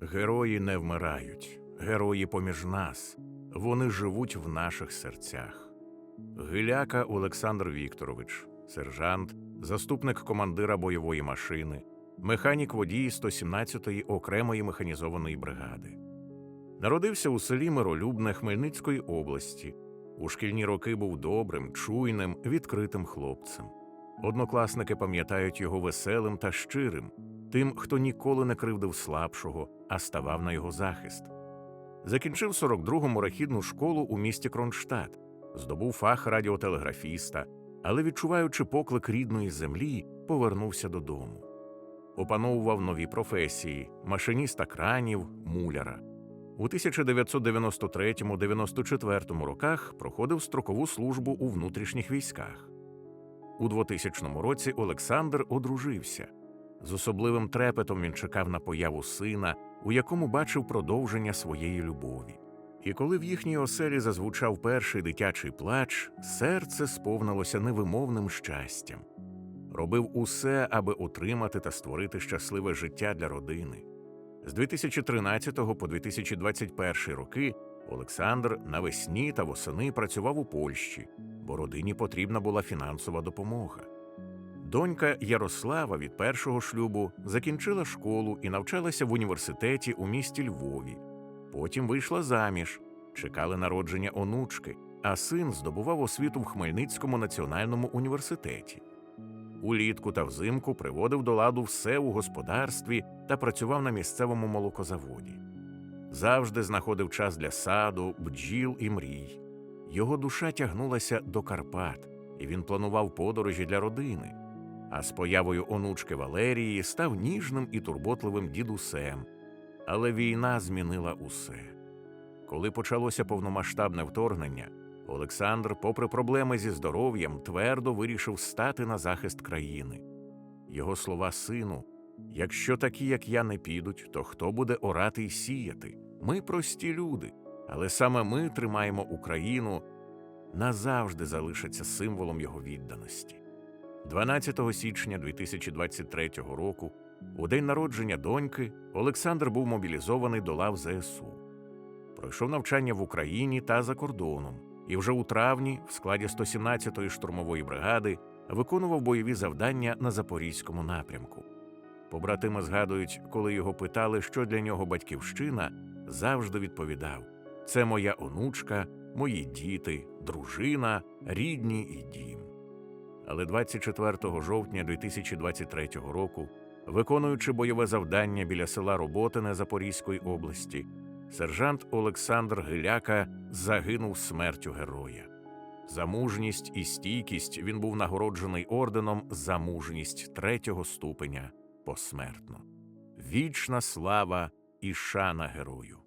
Герої не вмирають, герої поміж нас. Вони живуть в наших серцях. Гиляка Олександр Вікторович, сержант, заступник командира бойової машини, механік водій 117-ї окремої механізованої бригади. Народився у селі Миролюбне Хмельницької області. У шкільні роки був добрим, чуйним, відкритим хлопцем. Однокласники пам'ятають його веселим та щирим, тим, хто ніколи не кривдив слабшого, а ставав на його захист. Закінчив 42-го морехідну школу у місті Кронштадт, здобув фах радіотелеграфіста, але, відчуваючи поклик рідної землі, повернувся додому. Опановував нові професії машиніста кранів, муляра. У 1993-94 роках проходив строкову службу у внутрішніх військах. У 2000 році Олександр одружився. З особливим трепетом він чекав на появу сина, у якому бачив продовження своєї любові. І коли в їхній оселі зазвучав перший дитячий плач, серце сповнилося невимовним щастям. Робив усе, аби утримати та створити щасливе життя для родини. З 2013 по 2021 роки Олександр навесні та восени працював у Польщі, бо родині потрібна була фінансова допомога. Донька Ярослава від першого шлюбу закінчила школу і навчалася в університеті у місті Львові. Потім вийшла заміж, чекали народження онучки, а син здобував освіту в Хмельницькому національному університеті. Улітку та взимку приводив до ладу все у господарстві та працював на місцевому молокозаводі. Завжди знаходив час для саду, бджіл і мрій. Його душа тягнулася до Карпат, і він планував подорожі для родини. А з появою онучки Валерії став ніжним і турботливим дідусем. Але війна змінила усе. Коли почалося повномасштабне вторгнення, Олександр, попри проблеми зі здоров'ям, твердо вирішив стати на захист країни. Його слова сину: якщо такі, як я, не підуть, то хто буде орати й сіяти? Ми прості люди, але саме ми тримаємо Україну назавжди залишаться символом його відданості. 12 січня 2023 року, у день народження доньки, Олександр був мобілізований до лав ЗСУ. Пройшов навчання в Україні та за кордоном, і вже у травні, в складі 117-ї штурмової бригади, виконував бойові завдання на Запорізькому напрямку. Побратими згадують, коли його питали, що для нього батьківщина, завжди відповідав: це моя онучка, мої діти, дружина, рідні і дім. Але 24 жовтня 2023 року, виконуючи бойове завдання біля села Роботине Запорізької області, сержант Олександр Гиляка загинув смертю героя. За мужність і стійкість він був нагороджений орденом за мужність третього ступеня посмертно. Вічна слава і шана герою.